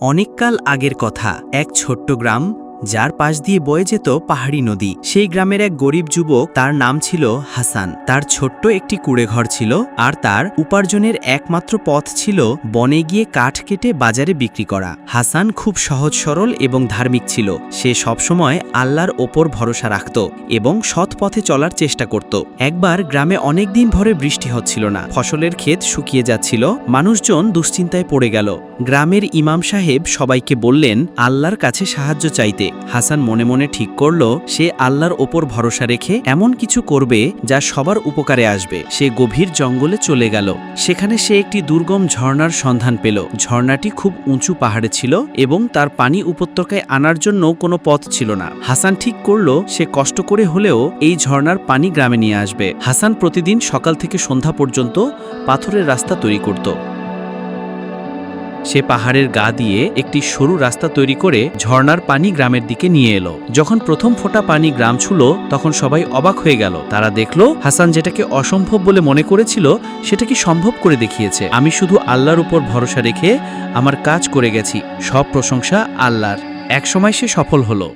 অনেককাল আগের কথা এক ছোট্ট গ্রাম যার পাশ দিয়ে বয়ে যেত পাহাড়ি নদী। সেই গ্রামের এক গরিব যুবক তার নাম ছিল হাসান। তার ছোট্ট একটি কুড়েঘর ছিল আর তার উপার্জনের একমাত্র পথ ছিল বনে গিয়ে কাঠ কেটে বাজারে বিক্রি করা। হাসান খুব সহজ সরল এবং ধার্মিক ছিল। সে সবসময় আল্লাহর ওপর ভরসা রাখত এবং সৎ পথে চলার চেষ্টা করত। একবার গ্রামে অনেক দিন ভরে বৃষ্টি হচ্ছিল না। ফসলের ক্ষেত শুকিয়ে যাচ্ছিল। মানুষজন দুশ্চিন্তায় পড়ে গেল। গ্রামের ইমাম সাহেব সবাইকে বললেন, আল্লাহর কাছে সাহায্য চাইতে। হাসান মনে মনে ঠিক করল, সে আল্লাহর ওপর ভরসা রেখে এমন কিছু করবে যা সবার উপকারে আসবে। সে গভীর জঙ্গলে চলে গেল। সেখানে সে একটি দুর্গম ঝর্ণার সন্ধান পেল। ঝর্ণাটি খুব উঁচু পাহাড়ে ছিল এবং তার পানি উপত্যকায় আনার জন্য কোনো পথ ছিল না। হাসান ঠিক করল, সে কষ্ট করে হলেও এই ঝর্ণার পানি গ্রামে নিয়ে আসবে। হাসান প্রতিদিন সকাল থেকে সন্ধ্যা পর্যন্ত পাথরের রাস্তা তৈরি করত। সে পাহাড়ের গা দিয়ে একটি সরু রাস্তা তৈরি করে ঝর্নার পানি গ্রামের দিকে নিয়ে এলো। যখন প্রথম ফোটা পানি গ্রাম ছুল, তখন সবাই অবাক হয়ে গেল। তারা দেখল, হাসান যেটাকে অসম্ভব বলে মনে করেছিল, সেটা কি সম্ভব করে দেখিয়েছে। আমি শুধু আল্লাহর উপর ভরসা রেখে আমার কাজ করে গেছি। সব প্রশংসা আল্লাহর। একসময় সে সফল হলো।